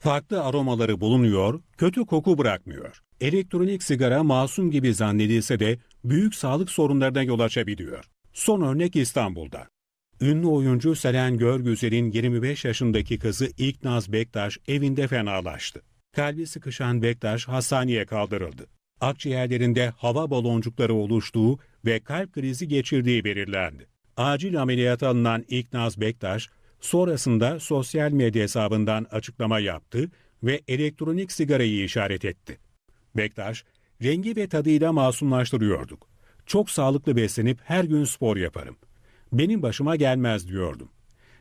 Farklı aromaları bulunuyor, kötü koku bırakmıyor. Elektronik sigara masum gibi zannedilse de büyük sağlık sorunlarına yol açabiliyor. Son örnek İstanbul'da. Ünlü oyuncu Selen Görgüzel'in 25 yaşındaki kızı İlknaz Bektaş evinde fenalaştı. Kalbi sıkışan Bektaş hastaneye kaldırıldı. Akciğerlerinde hava baloncukları oluştuğu ve kalp krizi geçirdiği belirlendi. Acil ameliyata alınan İlknaz Bektaş, sonrasında sosyal medya hesabından açıklama yaptı ve elektronik sigarayı işaret etti. Bektaş, rengi ve tadıyla masumlaştırıyorduk. Çok sağlıklı beslenip her gün spor yaparım. Benim başıma gelmez diyordum.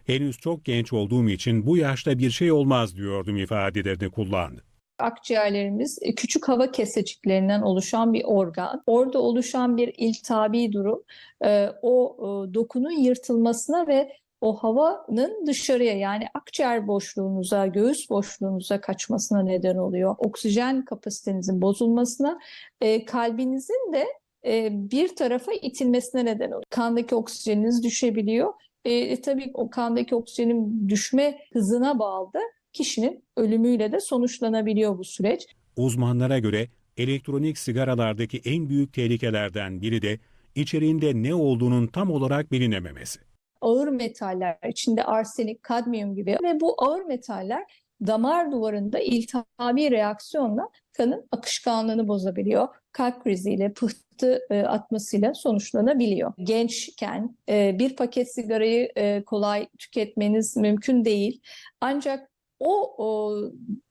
Henüz çok genç olduğum için bu yaşta bir şey olmaz diyordum ifadelerini kullandı. Akciğerlerimiz e, küçük hava keseciklerinden oluşan bir organ. Orada oluşan bir iltihabi durum e, o e, dokunun yırtılmasına ve o havanın dışarıya yani akciğer boşluğunuza, göğüs boşluğunuza kaçmasına neden oluyor. Oksijen kapasitenizin bozulmasına, e, kalbinizin de e, bir tarafa itilmesine neden oluyor. Kandaki oksijeniniz düşebiliyor. E, e, tabii o kandaki oksijenin düşme hızına bağlı kişinin ölümüyle de sonuçlanabiliyor bu süreç. Uzmanlara göre elektronik sigaralardaki en büyük tehlikelerden biri de içeriğinde ne olduğunun tam olarak bilinememesi. Ağır metaller, içinde arsenik, kadmiyum gibi ve bu ağır metaller damar duvarında iltihabi reaksiyonla kanın akışkanlığını bozabiliyor. Kalp kriziyle, pıhtı e, atmasıyla sonuçlanabiliyor. Gençken e, bir paket sigarayı e, kolay tüketmeniz mümkün değil. Ancak o, o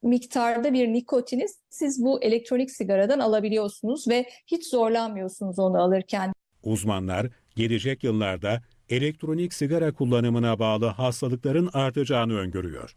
miktarda bir nikotini siz bu elektronik sigaradan alabiliyorsunuz ve hiç zorlanmıyorsunuz onu alırken. Uzmanlar gelecek yıllarda elektronik sigara kullanımına bağlı hastalıkların artacağını öngörüyor.